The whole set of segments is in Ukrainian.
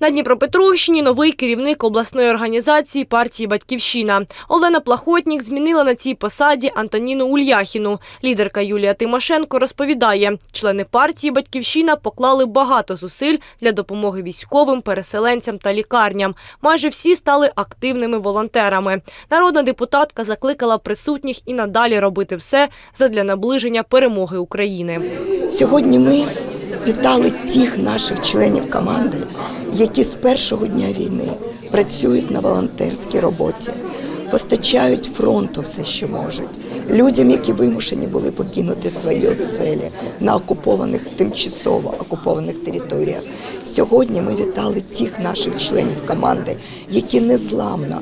На Дніпропетровщині новий керівник обласної організації партії Батьківщина. Олена Плахотнік змінила на цій посаді Антоніну Ульяхіну. Лідерка Юлія Тимошенко розповідає, члени партії Батьківщина поклали багато зусиль для допомоги військовим, переселенцям та лікарням. Майже всі стали активними волонтерами. Народна депутатка закликала присутніх і надалі робити все задля наближення перемоги України. Сьогодні ми вітали тих наших членів команди, які з першого дня війни працюють на волонтерській роботі, постачають фронту все, що можуть. Людям, які вимушені були покинути свої оселі на окупованих, тимчасово окупованих територіях. Сьогодні ми вітали тих наших членів команди, які незламно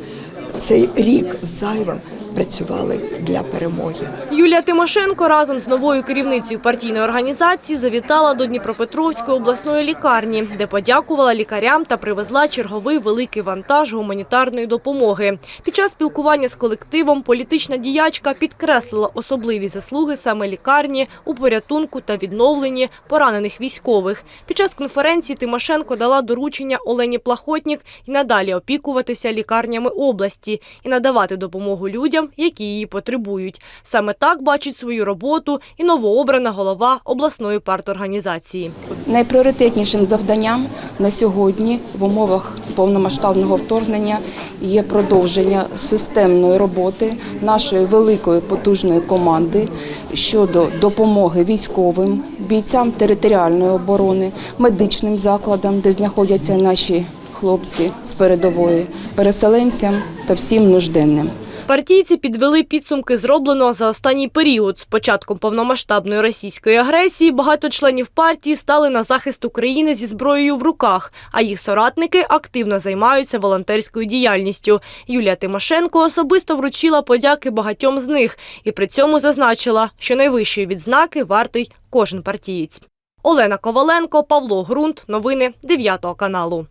цей рік зайвим працювали для перемоги. Юлія Тимошенко разом з новою керівницею партійної організації завітала до Дніпропетровської обласної лікарні, де подякувала лікарям та привезла черговий великий вантаж гуманітарної допомоги. Під час спілкування з колективом політична діячка підкреслила особливі заслуги саме лікарні у порятунку та відновленні поранених військових. Під час конференції Тимошенко дала доручення Олені Плахотнік і надалі опікуватися лікарнями області і надавати допомогу людям, які її потребують. Саме так бачить свою роботу і новообрана голова обласної парторганізації. Найпріоритетнішим завданням на сьогодні в умовах повномасштабного вторгнення є продовження системної роботи нашої великої потужної команди щодо допомоги військовим, бійцям територіальної оборони, медичним закладам, де знаходяться наші хлопці з передової, переселенцям та всім нужденним. Партійці підвели підсумки зробленого за останній період. З початком повномасштабної російської агресії багато членів партії стали на захист України зі зброєю в руках, а їх соратники активно займаються волонтерською діяльністю. Юлія Тимошенко особисто вручила подяки багатьом з них і при цьому зазначила, що найвищої відзнаки вартий кожен партієць. Олена Коваленко, Павло Грунт. Новини 9 каналу.